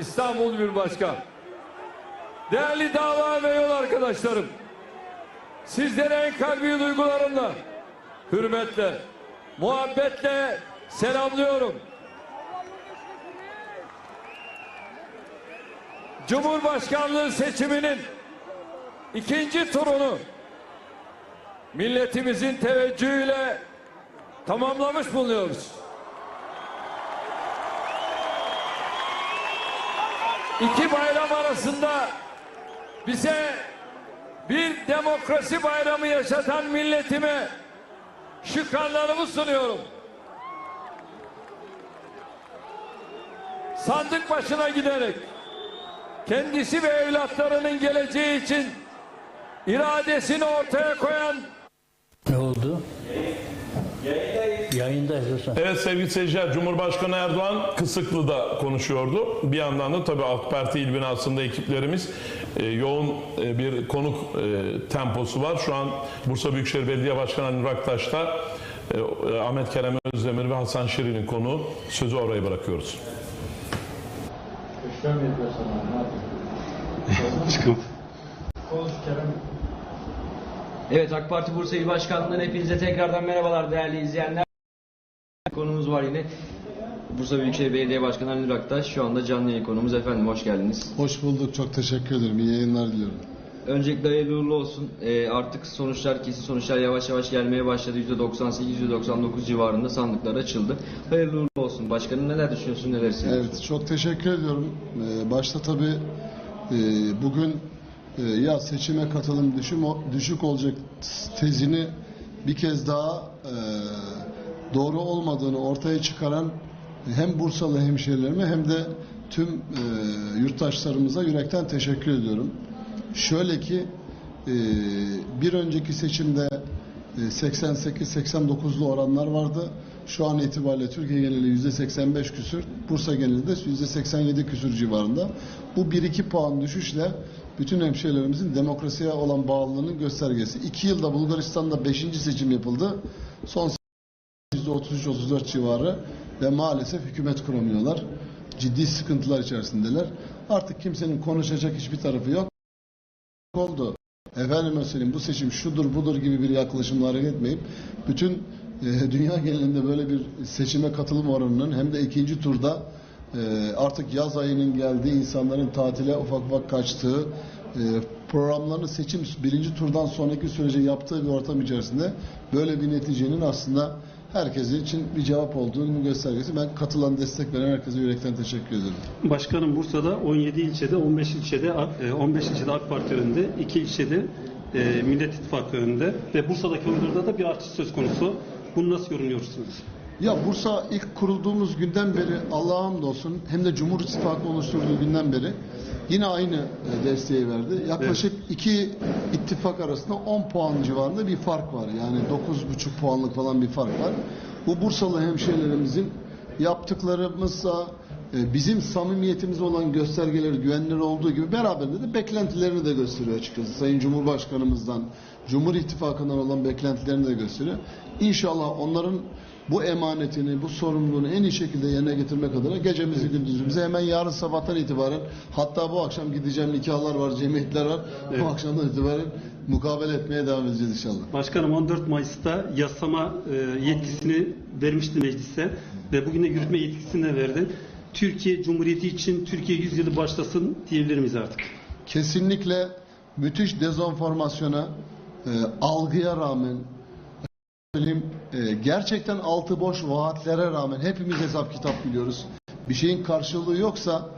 İstanbul bir başka. Değerli dava ve yol arkadaşlarım, sizlere en kalbi duygularımla, hürmetle, muhabbetle selamlıyorum. Cumhurbaşkanlığı seçiminin ikinci turunu milletimizin teveccühüyle tamamlamış bulunuyoruz. İki bayram arasında bize bir demokrasi bayramı yaşatan milletime şükranlarımı sunuyorum. Sandık başına giderek kendisi ve evlatlarının geleceği için iradesini ortaya koyan Ne oldu? Yayındayız lütfen. Evet sevgili seyirciler Cumhurbaşkanı Erdoğan Kısıklı'da konuşuyordu. Bir yandan da tabii AK Parti il binasında ekiplerimiz e, yoğun e, bir konuk e, temposu var. Şu an Bursa Büyükşehir Belediye Başkanı Ali Raktaş'ta e, Ahmet Kerem Özdemir ve Hasan Şirin'in konuğu. Sözü oraya bırakıyoruz. Evet AK Parti Bursa İl Başkanlığı'ndan hepinize tekrardan merhabalar değerli izleyenler. Konumuz var yine. Bursa Büyükşehir Belediye Başkanı Ali Aktaş şu anda canlı yayın konumuz efendim hoş geldiniz. Hoş bulduk. Çok teşekkür ederim. İyi yayınlar diliyorum. Öncelikle hayırlı uğurlu olsun. Ee, artık sonuçlar kesin sonuçlar yavaş yavaş gelmeye başladı. %98-%99 civarında sandıklar açıldı. Hayırlı uğurlu olsun. Başkanım neler düşünüyorsun neler hissediyorsun? Evet, çok teşekkür ediyorum. Ee, başta tabii e, bugün e, ya seçime katılım düşük, düşük olacak tezini bir kez daha e, doğru olmadığını ortaya çıkaran hem Bursalı hemşehrilerime hem de tüm e, yurttaşlarımıza yürekten teşekkür ediyorum. Şöyle ki e, bir önceki seçimde e, 88-89'lu oranlar vardı. Şu an itibariyle Türkiye geneli %85 küsür, Bursa genelinde %87 küsür civarında. Bu 1-2 puan düşüşle bütün hemşehrilerimizin demokrasiye olan bağlılığının göstergesi. 2 yılda Bulgaristan'da 5. seçim yapıldı. Son %33-34 civarı ve maalesef hükümet kuramıyorlar. Ciddi sıkıntılar içerisindeler. Artık kimsenin konuşacak hiçbir tarafı yok oldu. Efendime söyleyeyim bu seçim şudur budur gibi bir yaklaşımla hareket etmeyip bütün e, dünya genelinde böyle bir seçime katılım oranının hem de ikinci turda e, artık yaz ayının geldiği insanların tatile ufak ufak kaçtığı e, programlarını seçim birinci turdan sonraki sürece yaptığı bir ortam içerisinde böyle bir neticenin aslında herkes için bir cevap olduğunu göstergesi. Ben katılan destek veren herkese yürekten teşekkür ederim. Başkanım Bursa'da 17 ilçede, 15 ilçede, e, 15 ilçede AK Parti önünde, 2 ilçede e, Millet İttifakı önünde ve Bursa'daki oylarda da bir artış söz konusu. Bunu nasıl yorumluyorsunuz? Ya Bursa ilk kurulduğumuz günden beri Allah'a hamdolsun hem de Cumhur İttifakı oluşturduğu günden beri yine aynı e, desteği verdi. Yaklaşık iki ittifak arasında 10 puan civarında bir fark var. Yani 9,5 puanlık falan bir fark var. Bu Bursalı hemşehrilerimizin yaptıklarımızsa e, bizim samimiyetimiz olan göstergeleri güvenilir olduğu gibi beraberinde de beklentilerini de gösteriyor açıkçası. Sayın Cumhurbaşkanımızdan, Cumhur İttifakı'ndan olan beklentilerini de gösteriyor. İnşallah onların bu emanetini, bu sorumluluğunu en iyi şekilde yerine getirmek adına gecemizi gündüzümüzü hemen yarın sabahtan itibaren hatta bu akşam gideceğim nikahlar var, cemiyetler var. Bu akşamdan itibaren mukabele etmeye devam edeceğiz inşallah. Başkanım 14 Mayıs'ta yasama e, yetkisini vermişti meclise ve bugün de yürütme yetkisini de verdi. Türkiye Cumhuriyeti için Türkiye 100 yılı başlasın diyebilir miyiz artık? kesinlikle müthiş dezenformasyona, e, algıya rağmen söyleyeyim, e, gerçekten altı boş vaatlere rağmen hepimiz hesap kitap biliyoruz. Bir şeyin karşılığı yoksa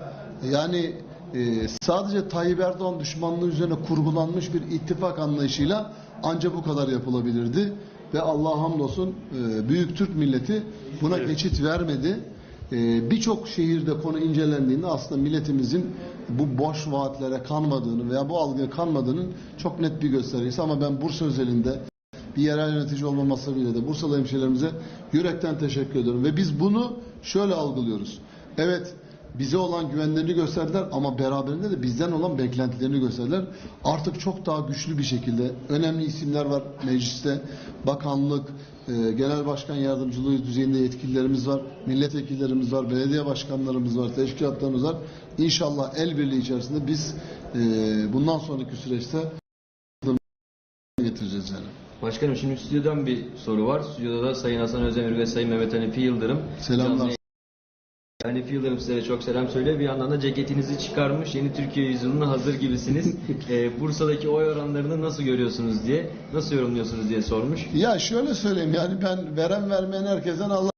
yani e, sadece Tayyip Erdoğan düşmanlığı üzerine kurgulanmış bir ittifak anlayışıyla ancak bu kadar yapılabilirdi. Ve Allah hamdolsun e, büyük Türk milleti buna geçit vermedi. Ee, birçok şehirde konu incelendiğinde aslında milletimizin bu boş vaatlere kanmadığını veya bu algıya kanmadığının çok net bir göstergesi. Ama ben Bursa özelinde bir yerel yönetici olmaması bile de Bursalı hemşehrilerimize yürekten teşekkür ediyorum. Ve biz bunu şöyle algılıyoruz. Evet bize olan güvenlerini gösterdiler ama beraberinde de bizden olan beklentilerini gösterdiler. Artık çok daha güçlü bir şekilde önemli isimler var mecliste. Bakanlık, e, genel başkan yardımcılığı düzeyinde yetkililerimiz var, milletvekillerimiz var, belediye başkanlarımız var, teşkilatlarımız var. İnşallah el birliği içerisinde biz e, bundan sonraki süreçte. Başkanım şimdi stüdyodan bir soru var. Stüdyoda da Sayın Hasan Özdemir ve Sayın Mehmet Hanifi Yıldırım. Selamlar. Hanifi Yıldırım sizlere çok selam söylüyor. Bir yandan da ceketinizi çıkarmış. Yeni Türkiye yüzyılına hazır gibisiniz. Ee, Bursa'daki oy oranlarını nasıl görüyorsunuz diye, nasıl yorumluyorsunuz diye sormuş. Ya şöyle söyleyeyim yani ben veren vermeyen herkesten Allah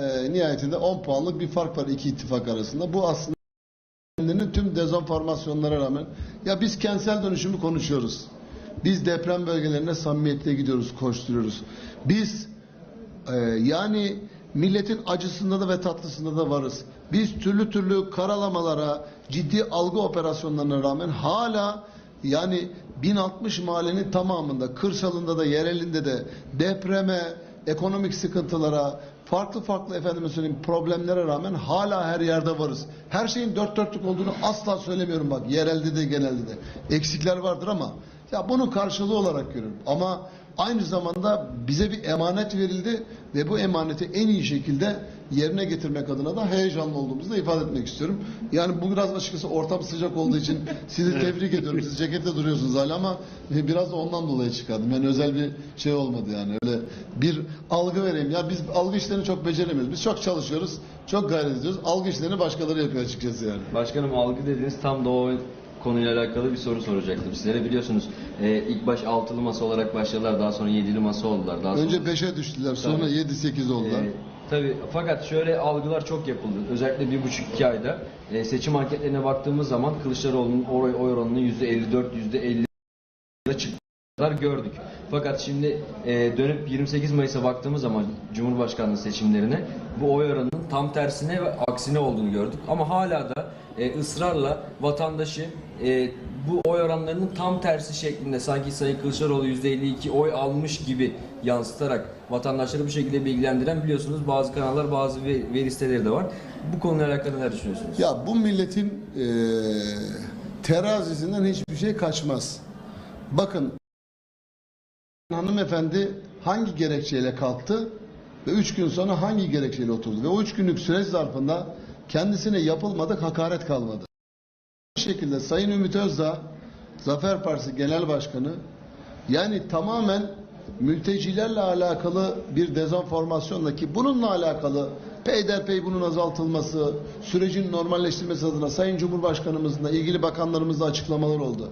e, nihayetinde 10 puanlık bir fark var iki ittifak arasında. Bu aslında kendinin tüm dezenformasyonlara rağmen ya biz kentsel dönüşümü konuşuyoruz. Biz deprem bölgelerine samimiyetle gidiyoruz, koşturuyoruz. Biz e, yani milletin acısında da ve tatlısında da varız. Biz türlü türlü karalamalara, ciddi algı operasyonlarına rağmen hala yani 1060 mahallenin tamamında, kırsalında da, yerelinde de depreme, ekonomik sıkıntılara, farklı farklı efendime söyleyeyim problemlere rağmen hala her yerde varız. Her şeyin dört dörtlük olduğunu asla söylemiyorum bak yerelde de genelde de. Eksikler vardır ama ya bunun karşılığı olarak görüyorum. Ama aynı zamanda bize bir emanet verildi ve bu emaneti en iyi şekilde yerine getirmek adına da heyecanlı olduğumuzu da ifade etmek istiyorum. Yani bu biraz açıkçası ortam sıcak olduğu için sizi tebrik ediyorum. Siz cekette duruyorsunuz hala ama biraz da ondan dolayı çıkardım. Yani özel bir şey olmadı yani. Öyle bir algı vereyim. Ya biz algı işlerini çok beceremiyoruz. Biz çok çalışıyoruz. Çok gayret ediyoruz. Algı işlerini başkaları yapıyor açıkçası yani. Başkanım algı dediniz tam da o konuyla alakalı bir soru soracaktım sizlere. Biliyorsunuz e, ilk baş altılı masa olarak başladılar. Daha sonra yedili masa oldular. Daha sonra Önce 5'e düştüler. Sonra Tabii. 7-8 oldular. Ee, tabii fakat şöyle algılar çok yapıldı. Özellikle bir buçuk iki ayda e, seçim anketlerine baktığımız zaman Kılıçdaroğlu'nun oy, oy oranını yüzde 54, yüzde 50 çıktılar gördük. Fakat şimdi e, dönüp 28 Mayıs'a baktığımız zaman Cumhurbaşkanlığı seçimlerine bu oy oranının tam tersine ve aksine olduğunu gördük. Ama hala da e, ısrarla vatandaşı e, bu oy oranlarının tam tersi şeklinde sanki Sayın Kılıçdaroğlu %52 oy almış gibi yansıtarak vatandaşları bu şekilde bilgilendiren biliyorsunuz bazı kanallar bazı ve- veri siteleri de var. Bu konuyla alakalı neler düşünüyorsunuz? Ya bu milletin eee terazisinden hiçbir şey kaçmaz. Bakın hanımefendi hangi gerekçeyle kalktı ve üç gün sonra hangi gerekçeyle oturdu ve o üç günlük süreç zarfında kendisine yapılmadık hakaret kalmadı. Şekilde Sayın Ümit Özdağ Zafer Partisi Genel Başkanı yani tamamen mültecilerle alakalı bir dezenformasyonla ki bununla alakalı peyderpey bunun azaltılması, sürecin normalleştirmesi adına Sayın Cumhurbaşkanımızla ilgili bakanlarımızla açıklamalar oldu.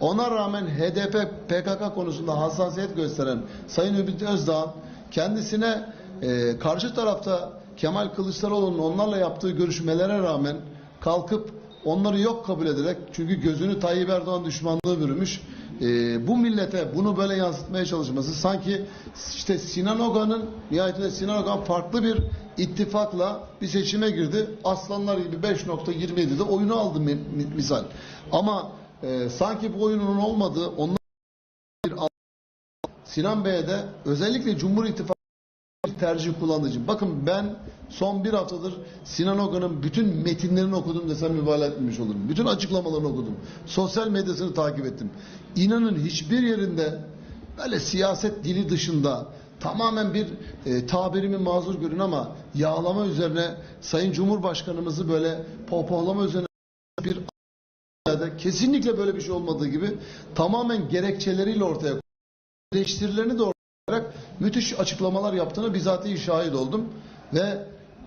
Ona rağmen HDP PKK konusunda hassasiyet gösteren Sayın Ümit Özdağ kendisine e, karşı tarafta Kemal Kılıçdaroğlu'nun onlarla yaptığı görüşmelere rağmen kalkıp onları yok kabul ederek çünkü gözünü Tayyip Erdoğan düşmanlığı bürümüş. Ee, bu millete bunu böyle yansıtmaya çalışması sanki işte Sinan Ogan'ın nihayetinde Sinan Ogan farklı bir ittifakla bir seçime girdi. Aslanlar gibi 5.27'de oyunu aldı mi- mi- misal. Ama e, sanki bu oyunun olmadığı onlar bir Sinan Bey'e de özellikle Cumhur İttifakı tercih kullanıcı. Bakın ben son bir haftadır Sinan Ogan'ın bütün metinlerini okudum desem mübalağa etmemiş olurum. Bütün açıklamalarını okudum. Sosyal medyasını takip ettim. İnanın hiçbir yerinde böyle siyaset dili dışında tamamen bir e, tabirimi mazur görün ama yağlama üzerine Sayın Cumhurbaşkanımızı böyle pohpohlama üzerine bir kesinlikle böyle bir şey olmadığı gibi tamamen gerekçeleriyle ortaya eleştirilerini de ortaya müthiş açıklamalar yaptığına bizatihi şahit oldum ve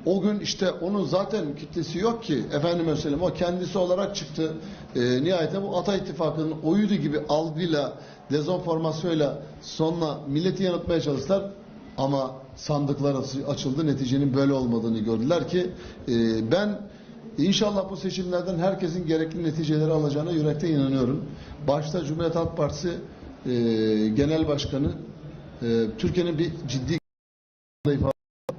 o gün işte onun zaten kitlesi yok ki efendime söyleyeyim o kendisi olarak çıktı. E, nihayetinde bu Ata İttifakı'nın oyuydu gibi algıyla dezenformasyonla sonra milleti yanıltmaya çalıştılar. Ama sandıklar açı- açıldı. Neticenin böyle olmadığını gördüler ki e, ben inşallah bu seçimlerden herkesin gerekli neticeleri alacağına yürekten inanıyorum. Başta Cumhuriyet Halk Partisi e, Genel Başkanı e, Türkiye'nin bir ciddi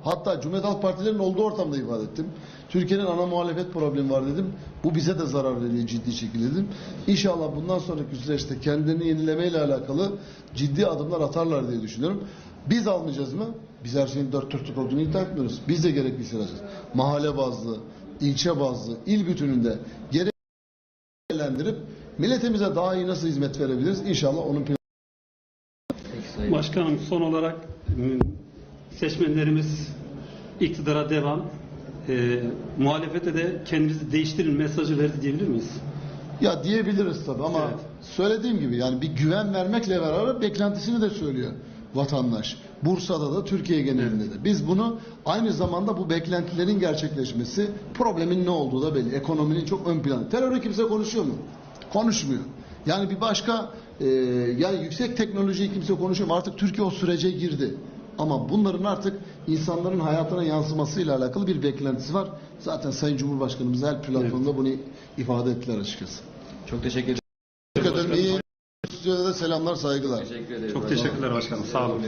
Hatta Cumhuriyet Halk Partilerinin olduğu ortamda ifade ettim. Türkiye'nin ana muhalefet problemi var dedim. Bu bize de zarar veriyor ciddi şekilde dedim. İnşallah bundan sonraki süreçte kendilerini yenilemeyle alakalı ciddi adımlar atarlar diye düşünüyorum. Biz almayacağız mı? Biz her şeyin dört dörtlük olduğunu iddia etmiyoruz. Biz de gerekliyse alacağız. Mahalle bazlı, ilçe bazlı, il bütününde geri değerlendirip milletimize daha iyi nasıl hizmet verebiliriz? İnşallah onun planı Sayın Başkanım son olarak m, seçmenlerimiz iktidara devam, e, muhalefete de kendinizi değiştirin mesajı verdi diyebilir miyiz? Ya diyebiliriz tabii ama Evet. söylediğim gibi yani bir güven vermekle beraber beklentisini de söylüyor vatandaş. Bursa'da da Türkiye genelinde de. Biz bunu aynı zamanda bu beklentilerin gerçekleşmesi problemin ne olduğu da belli. Ekonominin çok ön planı. Terörü kimse konuşuyor mu? Konuşmuyor. Yani bir başka e, yani yüksek teknolojiyi kimse konuşuyor? Artık Türkiye o sürece girdi. Ama bunların artık insanların hayatına yansımasıyla alakalı bir beklentisi var. Zaten Sayın Cumhurbaşkanımız her platformda bunu ifade ettiler açıkçası. Çok teşekkür ederim. Teşekkür ederim. İyi stüdyoda da selamlar, saygılar. Teşekkür ederim. Çok teşekkürler başkanım. Sağ olun.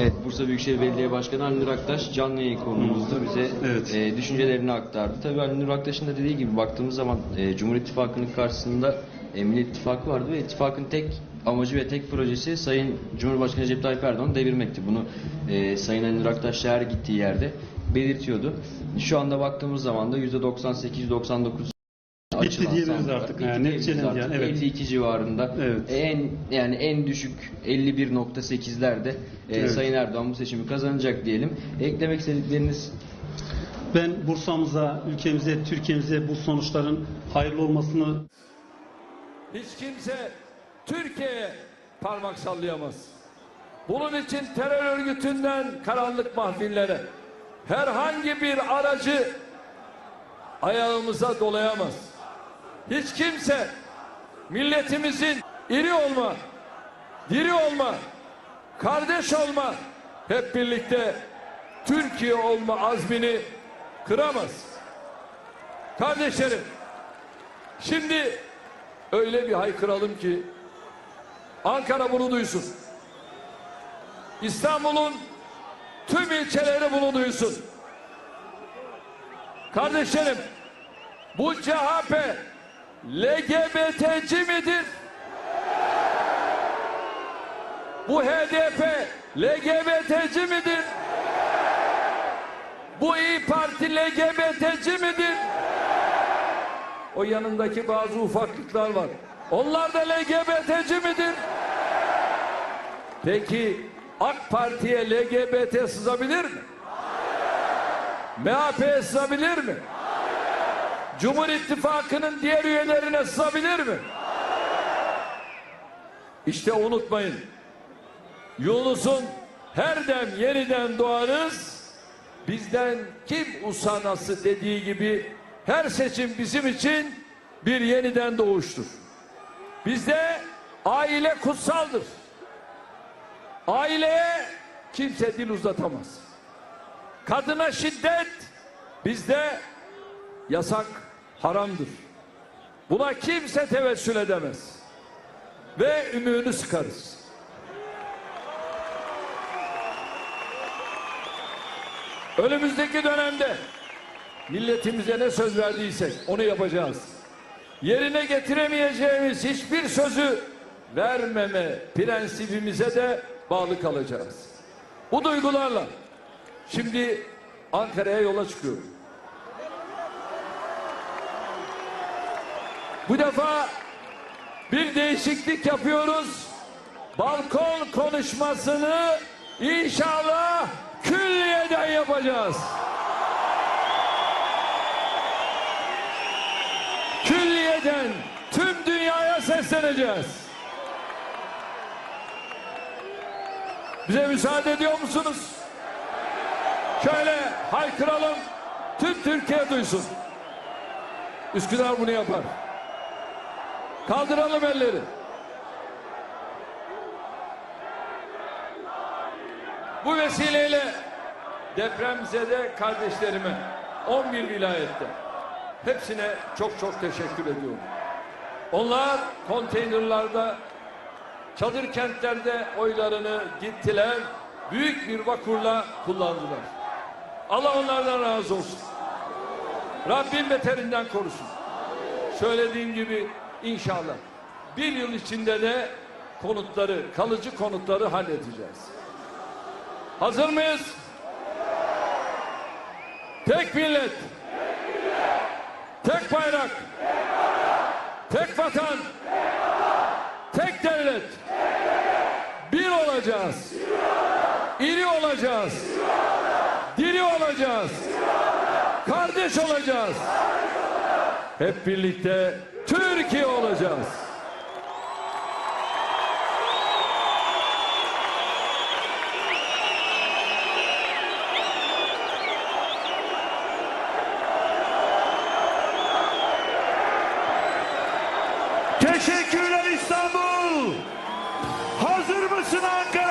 Evet, Bursa Büyükşehir Belediye Başkanı Ali Nur Aktaş canlı yayın konuğumuzdu. Bize Evet. e, düşüncelerini aktardı. Tabii Ali Nur Aktaş'ın da dediği gibi baktığımız zaman e, Cumhur İttifakı'nın karşısında e, Millet İttifakı vardı ve ittifakın tek amacı ve tek projesi Sayın Cumhurbaşkanı Recep Tayyip Erdoğan'ı devirmekti. Bunu e, Sayın Ali Nur Aktaş her gittiği yerde belirtiyordu. Şu anda baktığımız zaman da %98-99 açılan diyebiliriz artık. Yani neticenin artık. yani, evet. 52 civarında. Evet. En yani en düşük 51.8'lerde e, Evet. Sayın Erdoğan bu seçimi kazanacak diyelim. Eklemek istedikleriniz Ben Bursa'mıza, ülkemize, Türkiye'mize bu sonuçların hayırlı olmasını Hiç kimse Türkiye'ye parmak sallayamaz. Bunun için terör örgütünden karanlık mahfillere herhangi bir aracı ayağımıza dolayamaz. Hiç kimse milletimizin iri olma, diri olma, kardeş olma, hep birlikte Türkiye olma azmini kıramaz. Kardeşlerim, şimdi öyle bir haykıralım ki Ankara bunu duysun. İstanbul'un tüm ilçeleri bunu duysun. Kardeşlerim bu CHP LGBT'ci midir? Bu HDP LGBT'ci midir? Bu İyi Parti LGBT'ci midir? O yanındaki bazı ufaklıklar var. Onlar da LGBT'ci midir? Peki AK Parti'ye LGBT sızabilir mi? MHP'ye sızabilir mi? Cumhur İttifakı'nın diğer üyelerine sızabilir mi? İşte unutmayın. Yunus'un her dem yeniden doğarız. Bizden kim usanası dediği gibi her seçim bizim için bir yeniden doğuştur. Bizde aile kutsaldır. Aileye kimse dil uzatamaz. Kadına şiddet bizde yasak, haramdır. Buna kimse tevessül edemez. Ve ümüğünü sıkarız. Önümüzdeki dönemde milletimize ne söz verdiysek onu yapacağız. Yerine getiremeyeceğimiz hiçbir sözü vermeme prensibimize de bağlı kalacağız. Bu duygularla şimdi Ankara'ya yola çıkıyorum. Bu defa bir değişiklik yapıyoruz. Balkon konuşmasını inşallah külliyeden yapacağız. Külliyeden tüm dünyaya sesleneceğiz. Bize müsaade ediyor musunuz? Şöyle haykıralım. Tüm Türkiye duysun. Üsküdar bunu yapar. Kaldıralım elleri. Bu vesileyle depremzede kardeşlerime 11 vilayette hepsine çok çok teşekkür ediyorum. Onlar konteynerlarda çadır kentlerde oylarını gittiler. Büyük bir vakurla kullandılar. Allah onlardan razı olsun. Rabbim beterinden korusun. Söylediğim gibi inşallah bir yıl içinde de konutları, kalıcı konutları halledeceğiz. Hazır mıyız? Tek millet. Tek bayrak. Tek vatan. Tek devlet. Bir olacağız. İri olacağız. Diri olacağız. Kardeş olacağız. Hep birlikte Olacağız. Teşekkürler İstanbul. Hazır mısın Ankara?